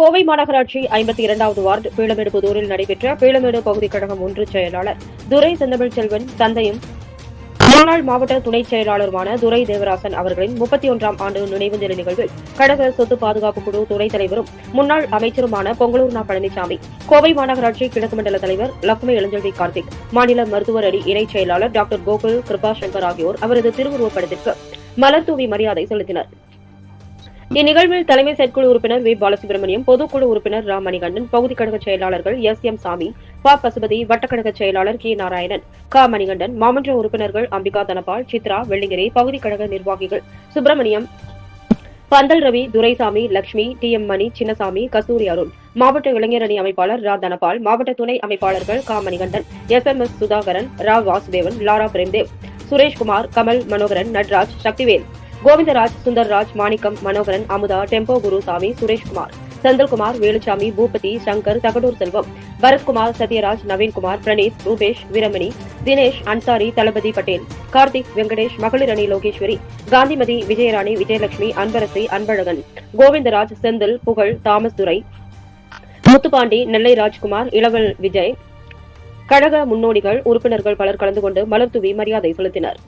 கோவை மாநகராட்சி ஐம்பத்தி இரண்டாவது வார்டு பீளமேடுபுதூரில் நடைபெற்ற பீளமேடு பகுதி கழகம் ஒன்று செயலாளர் துரை செந்தமிழ் செல்வன் தந்தையும் முன்னாள் மாவட்ட துணை செயலாளருமான துரை தேவராசன் அவர்களின் முப்பத்தி ஒன்றாம் ஆண்டு நினைவு தின நிகழ்வில் கழக சொத்து பாதுகாப்பு குழு துணைத் தலைவரும் முன்னாள் அமைச்சருமான பொங்கலூர் நா பழனிசாமி கோவை மாநகராட்சி கிழக்கு மண்டல தலைவர் லக்ஷ்மி இளஞ்செல்வி கார்த்திக் மாநில மருத்துவர் அணி இணைச் செயலாளர் டாக்டர் கோகுல் கிருபா சங்கர் ஆகியோர் அவரது திருவுருவப் படத்திற்கு மலர் தூவி மரியாதை செலுத்தினர். இந்நிகழ்வில் தலைமை செயற்குழு உறுப்பினர் வி. பாலசுப்ரமணியம் பொதுக்குழு உறுப்பினர் ரா. மணிகண்டன் பகுதி கழக செயலாளர்கள் எஸ். எம். சாமி ப. பசுபதி வட்டக்கழக செயலாளர் கே. நாராயணன் க. மணிகண்டன் மாமன்ற உறுப்பினர்கள் அம்பிகா தனபால் சித்ரா வெள்ளிங்கிரி பகுதி கழக நிர்வாகிகள் சுப்பிரமணியம் பந்தல் ரவி துரைசாமி லட்சுமி டி. எம். மணி சின்னசாமி கஸ்தூரி அருண் மாவட்ட இளைஞர் அணி அமைப்பாளர் ரா. தனபால் மாவட்ட துணை அமைப்பாளர்கள் கா. Manikandan S. M. S. Sudhakaran ரா. வாசுதேவன் லாரா பிரேம்தேவ் சுரேஷ்குமார் கமல் மனோகரன் நட்ராஜ் சக்திவேல் கோவிந்தராஜ் சுந்தர்ராஜ் மாணிக்கம் மனோகரன் அமுதா டெம்போ குருசாமி சுரேஷ்குமார் செந்தில்குமார் வேலுச்சாமி பூபதி சங்கர் தகடூர் செல்வம் பரத்குமார் சத்யராஜ் நவீன்குமார் பிரணீத் ரூபேஷ் வீரமணி தினேஷ் அன்சாரி தளபதி பட்டேல் கார்த்திக் வெங்கடேஷ் மகளிர் அணி லோகேஸ்வரி காந்திமதி விஜயராணி விஜயலட்சுமி அன்பரசி அன்பழகன் கோவிந்தராஜ் செந்தில் புகழ் தாமஸ் துரை முத்துப்பாண்டி நெல்லை ராஜ்குமார் இளவல் விஜய் கழக முன்னோடிகள் உறுப்பினர்கள் பலர் கலந்து கொண்டு மலர்தூவி மரியாதை செலுத்தினர்.